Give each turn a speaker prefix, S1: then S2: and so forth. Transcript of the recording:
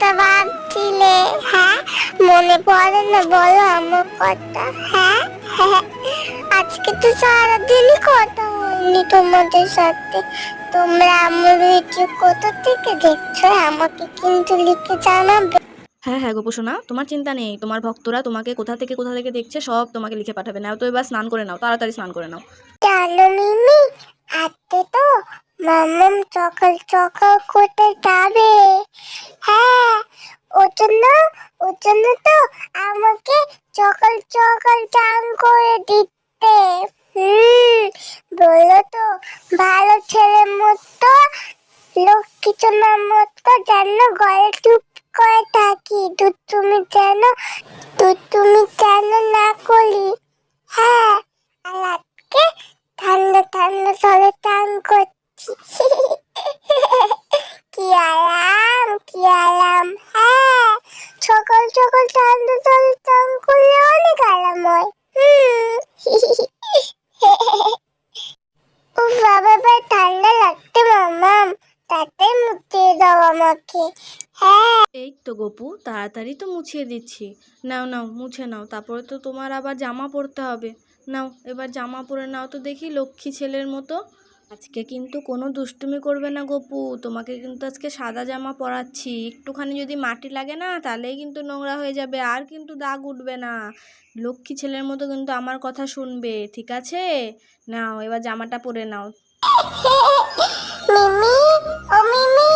S1: কথা ভাবছিলে হ্যাঁ? মনে পড়ে না বলো আমার কথা হ্যাঁ? হ্যাঁ। আজকে তো সারাদিনই কথা হয়নি তোমাদের সাথে। তোমরা আমার ভিডিও কোথা থেকে দেখছ? আমাকে কিন্তু লিখে জানাবে।
S2: হ্যাঁ হ্যাঁ গোপু সোনা তোমার চিন্তা নেই। তোমার ভক্তরা তোমাকে কোথা থেকে কোথা থেকে দেখছে সব তোমাকে লিখে পাঠাবে। নাও তো এবার স্নান করে নাও তাড়াতাড়ি স্নান করে নাও।
S1: জানো মিমি? আজকে তো মামাম সকাল সকাল করতে যাবে। জন্য, ওর জন্য তো আমাকে চকল চকল চান করে দিতে। হুম, বলল তো, ভালো ছেলের মতো লক্ষ্মী সোনার মতো যেন ঘরে চুপ করে থাকি। দুধ তুমি যেন, দুধ তুমি কেন না করি হ্যাঁ আর আজকে ঠান্ডা ঠান্ডা জলে চান করছি কি আরাম কি আরাম হ্যাঁ ঠান্ডা আমাকে। হ্যাঁ।
S2: এই তো গপু, তাড়াতাড়ি তো মুছিয়ে দিচ্ছি। নাও নাও, মুছে নাও। তারপরে তো তোমার আবার জামা পরতে হবে। নাও, এবার জামা পরে নাও তো দেখি লক্ষ্মী ছেলের মতো আজকে কিন্তু কোনো দুষ্টুমি করবে না গপু। তোমাকে কিন্তু আজকে সাদা জামা পরাচ্ছি। একটুখানি যদি মাটি লাগে না, তাহলেই কিন্তু নোংরা হয়ে যাবে। আর কিন্তু দাগ উঠবে না। লক্ষ্মী ছেলের মতো কিন্তু আমার কথা শুনবে, ঠিক আছে? নাও, এবার জামাটা পরে নাও।
S1: এত